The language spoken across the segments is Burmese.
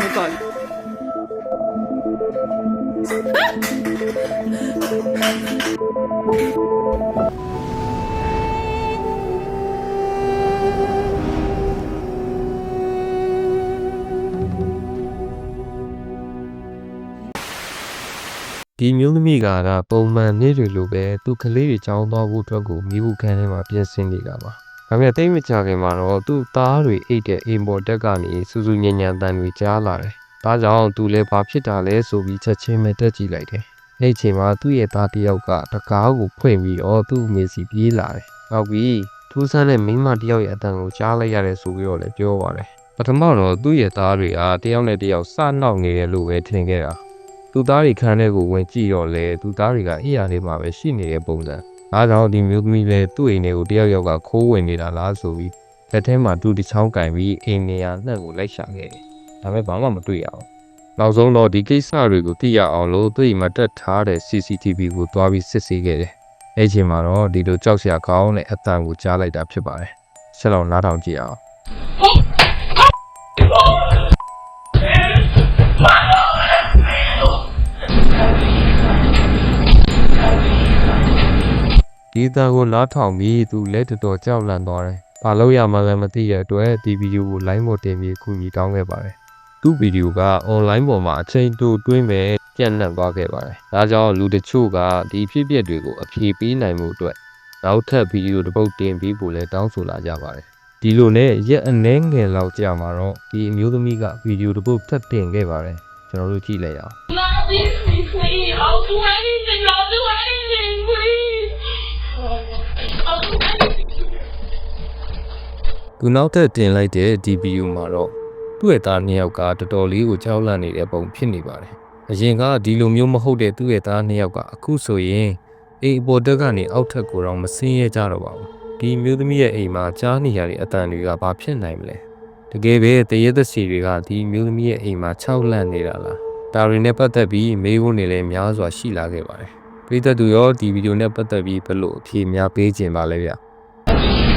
Natali. ဒီမျိုးသမီးကကပုံမှန်နေ့တွေလိုပဲသူကလေးတွေကြောင်းသွားဖို့အတွက်ကိုမိဖို့ခန်းထဲမှာပြင်ဆင်နေတာပါ။ ဒါပေမဲ့တိတ်မကြခင်မှာတော့သူ့သားတွေအိတ်တဲ့အိမ်ပေါ်တက်ကနေစူးစူးညံ့ညံ့တန်တွေကြားလာတယ်။ဒါကြောင့်သူလည်းဘာဖြစ်တာလဲဆိုပြီးချက်ချင်းပဲတက်ကြည့်လိုက်တယ်။အဲ့ဒီအချိန်မှာသူ့ရဲ့သားတစ်ယောက်ကတကားကိုဖွင့်ပြီးတော့သူ့အမေစီပြေးလာတယ်။နောက်ပြီးထူးဆန်းတဲ့မိန်းမတစ်ယောက်ရဲ့အတန်ကိုကြားလိုက်ရတယ်ဆိုပြီးတော့လည်းပြောပါတယ်။ပထမတော့သူ့ရဲ့သားတွေကတယောက်နဲ့တယောက်စနှောက်နေတယ်လို့ပဲထင်ခဲ့တာ။သူသားတွေခန်းထဲကိုဝင်ကြည့်တော့လေသူသားတွေကအိယာလေးမှာပဲရှိနေတဲ့ပုံစံ။ အားကြောင့်ဒီမျိုးသမီးလည်းသူ့အိမ်ထဲကိုတယောက်ယောက်ကခိုးဝင်နေတာလားဆိုပြီးလက်ထဲမှာတူတစ်ချောင်းကင်ပြီးအိမ်နေရာနှံ့ကိုလိုက်ရှာခဲ့တယ်။ဒါပေမဲ့ဘာမှမတွေ့ရအောင်။နောက်ဆုံးတော့ဒီကိစ္စတွေကိုသိရအောင်လို့သူ့အိမ်မှာတက်ထားတဲ့ CCTV ကိုတွားပြီးစစ်ဆေးခဲ့တယ်။အဲ့ဒီအချိန်မှာတော့ဒီလိုကြောက်စရာကောင်းတဲ့အတန်ကိုကြားလိုက်တာဖြစ်ပါတယ်။ဆက်လောက်နားထောင်ကြည့်အောင်။ ဒီအတန်ကိုနားထောင်ပြီးသူလက်တော်တော်ကြောက်လန့်သွားတယ်။ဘာလို့ရမှလည်းမသိတဲ့အတွက်ဒီဗီဒီယိုကို line ပေါ်တင်ပြီးအကူအညီတောင်းခဲ့ပါတယ်။သူ့ဗီဒီယိုက online ပေါ်မှာအချိန်တိုတွင်းမဲ့ပြန့်နှံ့သွားခဲ့ပါတယ်။ဒါကြောင့်လူတချို့ကဒီဖြစ်ပျက်တွေကိုအပြေပေးနိုင်မှုအတွက်နောက်ထပ်ဗီဒီယိုတစ်ပုဒ်တင်ပြီးဖို့လည်းတောင်းဆိုလာကြပါတယ်။ဒီလိုနဲ့ရက်အနည်းငယ်လောက်ကြာမှာတော့ဒီအမျိုးသမီးကဗီဒီယိုတစ်ပုဒ်ထပ်တင်ခဲ့ပါတယ်။ကျွန်တော်တို့ကြည့်လိုက်အောင် သူနောက်ထပ်တင်လိုက်တဲ့ဒီဗီဒီယိုမှာတော့သူ့ရဲ့သားနှစ်ယောက်ကတော်တော်လေးကိုကြောက်လန့်နေတဲ့ပုံဖြစ်နေပါတယ်။အရင်ကဒီလိုမျိုးမဟုတ်တဲ့သူ့ရဲ့သားနှစ်ယောက်ကအခုဆိုရင်အိမ်အပေါ်တက်ကနေအောက်ထပ်ကိုတော့မဆင်းရဲကြတော့ပါဘူး။ဒီမျိုးသမီးရဲ့အိမ်မှာကြားနေရတဲ့အတန်တွေကဘာဖြစ်နိုင်မလဲ။တကယ်ပဲတရေသက်စီတွေကဒီမျိုးသမီးရဲ့အိမ်မှာခြောက်လန့်နေတာလား။ဒါတွေနဲ့ပတ်သက်ပြီးမေးဖို့နေလဲများစွာရှိလာခဲ့ပါတယ်။ပြည်သက်သူရောဒီဗီဒီယိုနဲ့ပတ်သက်ပြီးဘယ်လိုအဖြေများပေးခြင်းပါလဲဗျ။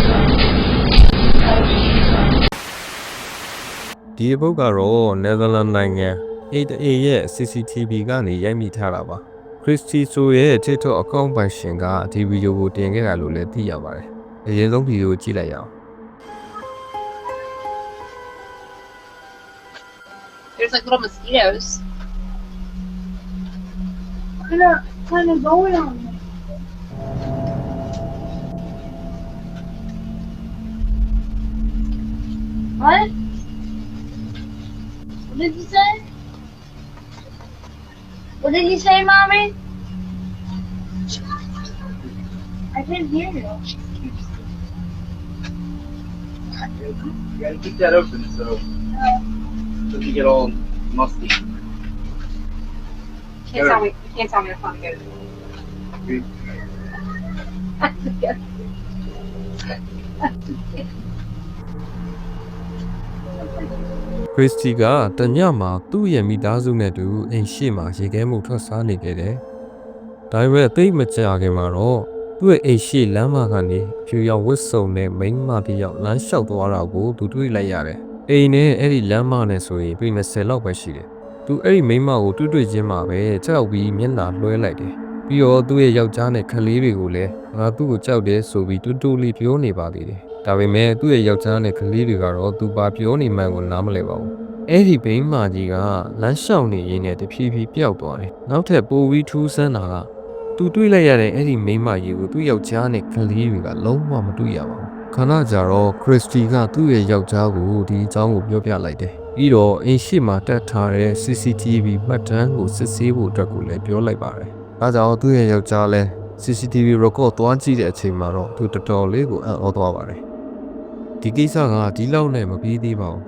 ဒီအပုတ်ကတော့နယ်သာလန်နိုင်ငံ 8A ရဲ့ CCTV ကနေရိုက်မိထားတာပါခရစ်စတီဆိုရဲ့ TikTok အကောင့်ပိုင်ရှင်ကဒီဗီဒီယိုကိုတင်ခဲ့တာလို့လည်းသိရပါတယ်အရင်ဆုံးဗီဒီယိုကိုကြည့်လိုက်ရအောင် There's like little mosquitoes. Kind of, kind of going on me. What? What did you say? What did you say, mommy? I didn't hear you. You gotta keep that open so it doesn't get all musty. Can't tell me. You can't tell me to find it. You- ခရစ်စတီကတညမှာသူ့ရဲ့မိသားစုနဲ့တူအိမ်ရှိမှာရေခဲမှုထွက်စားနေခဲ့တယ်ဒါပေမဲ့သိပ်မကြာခင်မှာတော့သူ့ရဲ့အိမ်ရှိလမ်းမကနေဖြူရောင်ဝတ်စုံနဲ့မိန်းမတစ်ယောက်လမ်းလျှောက်သွားတာကိုသူတွေ့လိုက်ရတယ်အိမ်နဲ့အဲ့ဒီလမ်းမနဲ့ဆိုရင်ပြည်20လောက်ပဲရှိတယ်သူအဲ့ဒီမိန်းမကိုတွေ့တွေ့ချင်းမှာပဲကြောက်ပြီးမျက်နှာလွှဲလိုက်တယ်ပြီးတော့သူ့ရဲ့ယောက်ျားနဲ့ကလေးတွေကိုလည်းငါသူ့ကိုကြောက်တယ်ဆိုပြီးတူတူလေးပြောနေပါသေးတယ် ဒါပေမဲ့သူ့ရဲ့ယောက်ျားနဲ့ကလေးတွေကတော့သူပါပြောနေမှန်းကိုနားမလည်ပါဘူးအဲ့ဒီဘိန်းမာကြီးကလမ်းလျှောက်နေရင်းနဲ့တဖြည်းဖြည်းပျောက်သွားတယ်။နောက်ထပ်ပိုပြီးထူးဆန်းတာကသူတွေ့လိုက်ရတဲ့အဲ့ဒီမိန်းမကြီးကိုသူ့ယောက်ျားနဲ့ကလေးတွေကလုံးဝမတွေ့ရပါဘူး။ခဏကြာတော့ခရစ်စတီကသူ့ရဲ့ယောက်ျားကိုဒီအကြောင်းကိုပြောပြလိုက်တယ်။ပြီးတော့အင်းရှိမှတက်ထားတဲ့ CCTV မှတ်တမ်းကိုစစ်ဆေးဖို့အတွက်ကိုလည်းပြောလိုက်ပါတယ်။ဒါကြောင့်သူ့ရဲ့ယောက်ျားလည်း CCTV record သွားကြည့်တဲ့အချိန်မှာတော့သူတော်တော်လေးကိုအံ့ဩသွားပါတယ်။ ဒီကိစ္စကဒီလောက်နဲ့မပြီးသေးပါဘူး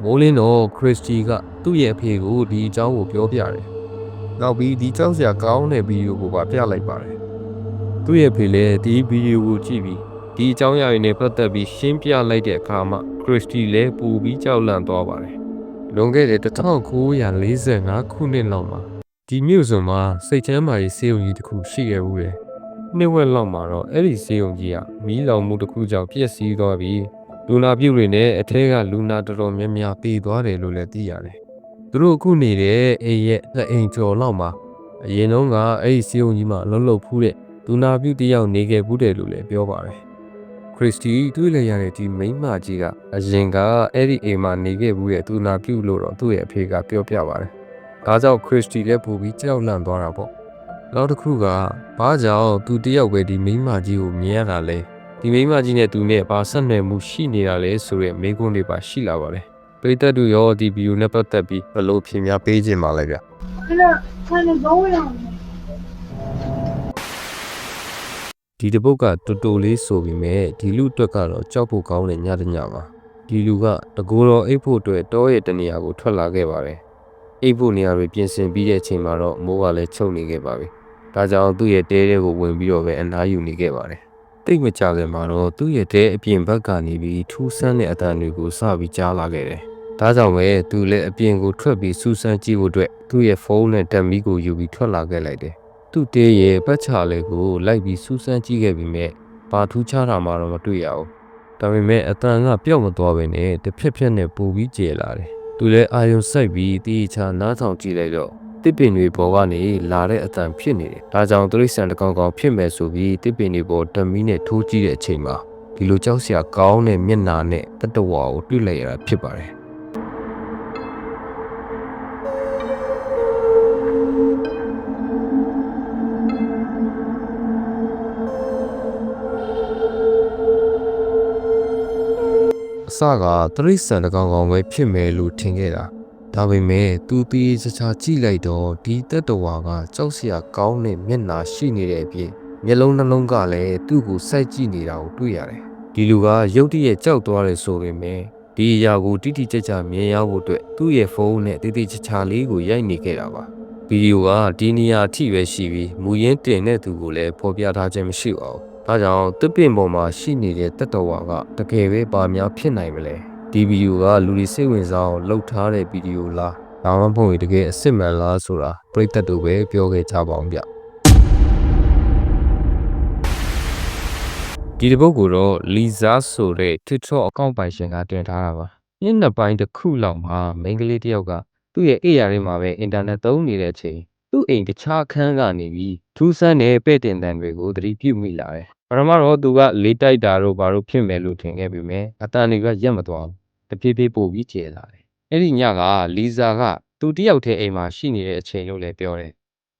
။မိုးလင်းတော့ခရစ်စတီကသူ့ရဲ့အဖေကိုဒီအကြောင်းကိုပြောပြတယ်။နောက်ပြီးဒီကြောက်စရာကောင်းတဲ့ဗီဒီယိုကိုပါပြလိုက်ပါတယ်။သူ့ရဲ့အဖေလည်းဒီဗီဒီယိုကိုကြည့်ပြီးဒီအကြောင်းအရာတွေနဲ့ပတ်သက်ပြီးရှင်းပြလိုက်တဲ့အခါမှာခရစ်စတီလည်းပူပြီးကြောက်လန့်သွားပါတယ်။လွန်ခဲ့တဲ့1945ခုနှစ်လောက်မှာဒီမြို့စွန်မှာစိတ်ချမ်းသာရေးစေုံကြီးတစ်ခုရှိခဲ့ဦးတယ်။ နှစ်ဝက်လောက်မှာတော့အဲ့ဒီစေုံကြီးကမီးလောင်မှုတစ်ခုကြောင့်ပျက်စီးသွားပြီးလူလူနာပြုတ်တွေနဲ့အထက်ကလူနာတော်တော်များများပြေးသွားတယ်လို့လည်းသိရတယ်သူတို့အခုနေတဲ့အိမ်ရဲ့လက်အိမ်ကျော်လောက်မှာအရင်တုန်းကအဲ့ဒီစီယုံကြီးမှာအလုံးလုံးဖူးတဲ့လူနာပြုတ်တစ်ယောက်နေခဲ့ဘူးတယ်လို့လည်းပြောပါတယ်ခရစ်စတီတွေ့လည်ရတဲ့ဒီမိန်းမကြီးကအရင်ကအဲ့ဒီအိမ်မှာနေခဲ့ဘူးတဲ့လူနာပြုတ်လို့တော့သူ့ရဲ့အဖေကပြောပြပါတယ်ဒါကြောင့်ခရစ်စတီလည်းပူပြီးကြောက်လန့်သွားတာပေါ့ နောက်တစ်ခုကဘာကြောင့်သူတယောက်ပဲဒီမိန်းမကြီးကိုမြင်ရတာလဲဒီမိန်းမကြီးနဲ့သူနဲ့ဘာဆက်နွယ်မှုရှိနေတာလဲဆိုတဲ့မေးခွန်းတွေပါရှိလာပါတယ်ပရိသတ်တို့ရောဒီဗီဒီယိုနဲ့ပတ်သက်ပြီးဘယ်လိုဖြေများပေးခြင်းပါလဲဗျ Kind of, kind of going on. ဒီတစ်ပုတ်ကတူတူလေးဆိုပြီးမဲ့ဒီလူအတွက်ကတော့ကြောက်ဖို့ကောင်းတဲ့ညတစ်ညပါဒီလူကတကူတော်အိတ်ဖို့အတွက်တောရဲ့တနေရာကိုထွက်လာခဲ့ပါတယ်အိတ်ဖို့နေရာတွေပြင်ဆင်ပြီးတဲ့အချိန်မှာတော့မိုးကလည်းချုပ်နေခဲ့ပါပြီ ဒါကြောင့်သူ့ရဲ့တဲတဲကိုဝင်ပြီးတော့ပဲအနားယူနေခဲ့ပါတယ်တိတ်မကြခင်မှာတော့သူ့ရဲ့တဲအပြင်ဘက်ကနေပြီးထူးဆန်းတဲ့အတန်တွေကိုစပြီးကြားလာခဲ့တယ်ဒါကြောင့်ပဲသူလည်းအပြင်ကိုထွက်ပြီးစူးစမ်းကြည့်ဖို့အတွက်သူ့ရဲ့ဖုန်းနဲ့တက်မီကိုယူပြီးထွက်လာခဲ့လိုက်တယ်သူ့တေးရဲ့ပတ်ချလေးကိုလိုက်ပြီးစူးစမ်းကြည့်ခဲ့ပြီးမြဲဘာထူးခြားတာမှတော့မတွေ့ရဘူးဒါပေမဲ့အတန်ကပျောက်မသွားပဲနဲ့တစ်ဖြက်ဖြက်နဲ့ပူပြီးကျဲလာတယ်သူလည်းအာယုံစိုက်ပြီးတီးချာနားဆောင်ကြည့်လိုက်တော့ တစ်ပင်တွေပေါ်ကနေလာတဲ့အတန်ဖြစ်နေတယ်ဒါကြောင့်တရိษံတစ်ကောင်ကောင်ဖြစ်မယ်ဆိုပြီးတစ်ပင်တွေပေါ်တမီးနဲ့ထိုးကြည့်တဲ့အချိန်မှာဒီလိုကြောက်စရာကောင်းတဲ့မျက်နှာနဲ့တတဝါကိုတွေ့လိုက်ရတာဖြစ်ပါတယ်အစကတရိษံတကောင်ကောင်ပဲဖြစ်မယ်လို့ထင်ခဲ့တာ ဒါပေမဲ့သူတီးချာချာကြည့်လိုက်တော့ဒီတက်တော်ဝါကကြောက်စရာကောင်းတဲ့မျက်နှာရှိနေတဲ့အပြင်မျက်လုံးနှလုံးကလည်းသူ့ကိုစိုက်ကြည့်နေတာကိုတွေ့ရတယ်ဒီလူကရုတ်တရက်ကြောက်သွားတယ်ဆိုပေမဲ့ဒီအရာကိုတိတိကျကျမြင်ရဖို့အတွက်သူ့ရဲ့ဖုန်းနဲ့တိတိကျကျလေးကိုရိုက်နေခဲ့တာပါဗီဒီယိုကဒီနေရာအထိပဲရှိပြီးမူရင်းတင်တဲ့သူကိုလည်းဖော်ပြထားခြင်းမရှိပါဘူးဒါကြောင့်တစ်ပင်ပေါ်မှာရှိနေတဲ့တက်တော်ဝါကတကယ်ပဲပါများဖြစ်နိုင်မလဲ ဒီဗီဒီယိုကလူတွေစိတ်ဝင်စားအောင်လုပ်ထားတဲ့ဗီဒီယိုလားဒါမှမဟုတ်ရင်တကယ်အစ်စ်မှန်လားဆိုတာပရိသတ်တို့ပဲပြောခဲ့ကြပါအောင်ဗျဒီတစ်ပုတ်ကိုတော့လီဇာဆိုတဲ့ TikTok အကောင့်ပိုင်ရှင်ကတင်ထားတာပါညနေပိုင်းတစ်ခုလောက်မှာမိန်းကလေးတစ်ယောက်ကသူ့ရဲ့အိမ်ယာထဲမှာပဲအင်တာနက်သုံးနေတဲ့အချိန်သူ့အိမ်တခြားအခန်းကနေပြီးထူးဆန်းတဲ့ပဲ့တင်တန်တွေကိုသတိပြုမိလာတယ်ပထမတော့သူကလေးတိုက်တာတို့ဘာလို့ဖြစ်မယ်လို့ထင်ခဲ့ပြီးမြဲအတန်တွေကရက်မသွားဘူး တဖြည်းဖြည်းပို့ပြီးကျဲလာတယ်အဲ့ဒီညကလီဇာကသူတယောက်တည်းအိမ်မှာရှိနေတဲ့အချိန်လို့လည်းပြောတယ်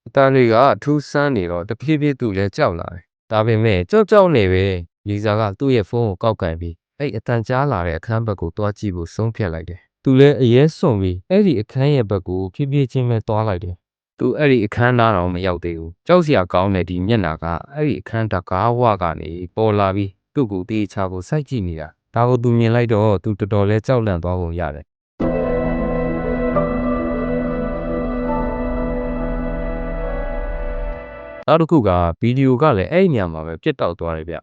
အတန်တွေကထူးဆန်းနေတော့တဖြည်းဖြည်းသူလည်းကြောက်လာတယ်ဒါပေမဲ့ကြောက်ကြောက်နေပဲလီဇာကသူ့ရဲ့ဖုန်းကိုကောက်ကန်ပြီးအဲ့အတန်ကြားလာတဲ့အခန်းဘက်ကိုတွားကြည့်ဖို့ဆုံးဖြတ်လိုက်တယ်သူလည်းအရေးစွန်ပြီးအဲ့ဒီအခန်းရဲ့ဘက်ကိုဖြည်းဖြည်းချင်းပဲတွားလိုက်တယ်သူအဲ့ဒီအခန်းသားတော့မရောက်သေးဘူးကြောက်စရာကောင်းတဲ့ဒီမျက်နှာကအဲ့ဒီအခန်းတကားဝကနေပေါ်လာပြီးသူ့ကိုတေးချဖို့စိုက်ကြည့်နေတာ ဒါကိုသူမြင်လိုက်တော့ သူတော်တော်လေး ကြောက်လန့်သွားပုံရတယ် နောက်တစ်ခုက ဗီဒီယိုကလည်း အဲ့ဒီနေရာမှာပဲ ပြတ်တောက်သွားတယ်ဗျ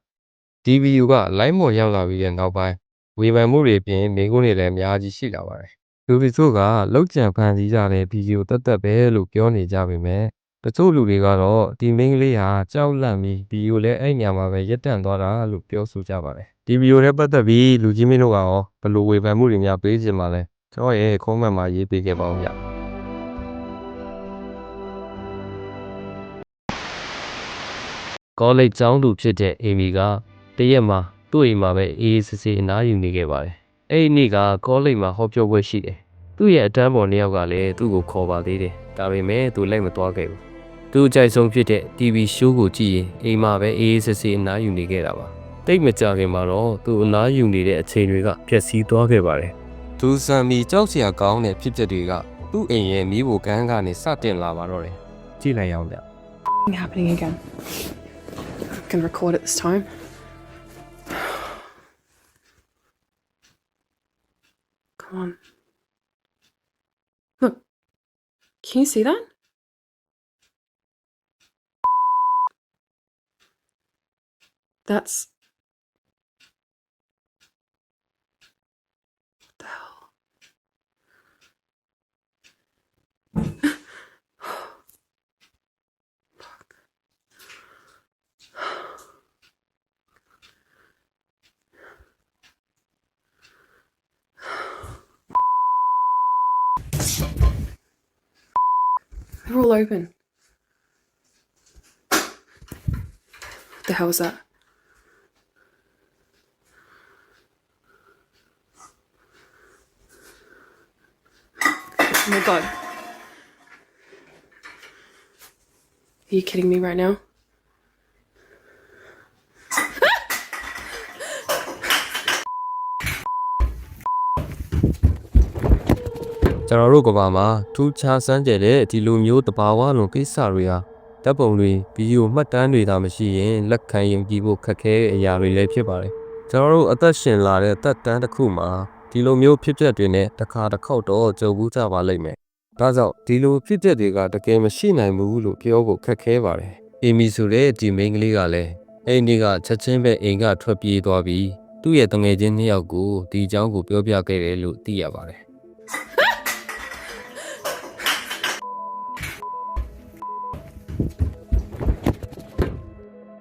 ဒီဗီဒီယိုက line ပေါ်ရောက်လာပြီးတဲ့နောက်ပိုင်း ဝေဖန်မှုတွေအပြင်မိကုန်းတွေလည်း အများကြီးရှိလာပါတယ် လူတွေတို့ကလောက်ကြံဖန်စီကြတဲ့ ဗီဒီယိုတက်တက်ပဲလို့ ပြောနေကြပေမဲ့ တချို့လူတွေကတော့ ဒီမိန်းကလေးဟာ ကြောက်လန့်ပြီး ဗီဒီယိုလည်း အဲ့ညမှာပဲရက်တန့်သွားတာလို့ ပြောဆိုကြပါတယ် ဒီဗီဒီယိုနဲ့ပတ်သက်ပြီး လူကြီးမင်းတို့ကရော ဘယ်လိုဝေဖန်မှုတွေများ ပေးချင်ပါလဲ ကျွန်တော်ရဲ့ comment မှာ ရေးပေးခဲ့ပါဦးဗျကောလိပ်ကျောင်းသူဖြစ်တဲ့ အေမီက တရက်မှာ သူ့အိမ်မှာပဲ အေးအေးဆေးဆေး အနားယူနေခဲ့ပါတယ် အဲ့ဒီနေ့က ကောလိပ်မှာ ဟောပြောပွဲရှိတယ် သူ့ရဲ့အတန်းပေါ်နှစ်ယောက်ကလည်း သူ့ကိုခေါ်ပါသေးတယ်။ဒါပေမဲ့ သူလိုက်မသွားခဲ့ဘူး။ သူအကြိုက်ဆုံးဖြစ်တဲ့ TV show ကိုကြည့်ရင်အိမ်မှာပဲအေးအေးဆေးဆေးအနားယူနေခဲ့တာပါ။တိတ်မကြခင်မှာတော့သူအနားယူနေတဲ့အချိန်တွေကပျက်စီးသွားခဲ့ပါတယ်။သူစံမီကြောက်စရာကောင်းတဲ့ဖြစ်ပျက်တွေကသူ့အိမ်ရဲ့မိဖို့ကန်းကနေစတင်လာပါတော့တယ်။ကြည့်လိုက်အောင်ဗျ။ happening again. I can record it this time. Come on. Look. Can you see that? That's. The hell? Fuck. They're all open. What the hell was that? God. Are you kidding me right now? ကျွန်တော်တို့ကဘာမှာထူးခြားစမ်းကြယ်တဲ့ဒီလိုမျိုးတဘာဝလုံးကိစ္စတွေဟာဓာတ်ပုံတွေဗီဒီယိုမှတ်တမ်းတွေသာမရှိရင်လက်ခံရင်ကြည့်ဖို့ခက်ခဲတဲ့အရာတွေလည်းဖြစ်ပါတယ်ကျွန်တော်တို့အသက်ရှင်လာတဲ့သက်တမ်းတစ်ခုမှာ ဒီလိုမျိုးဖြစ်ပျက်တွေနဲ့တစ်ခါတစ်ခေါက်တော့ကြုံဘူးကြပါလိမ့်မယ်ဒါကြောင့်ဒီလိုဖြစ်ပျက်တွေကတကယ်မရှိနိုင်ဘူးလို့ပြောဖို့ခက်ခဲပါတယ်အီမီဆိုတဲ့ဒီမိန်းကလေးကလည်းအဲ့ဒီကချက်ချင်းပဲအိမ်ကထွက်ပြေးသွားပြီးသူ့ရဲ့တငယ်ချင်းနှစ်ယောက်ကိုဒီအကြောင်းကိုပြောပြခဲ့တယ်လို့သိရပါတယ်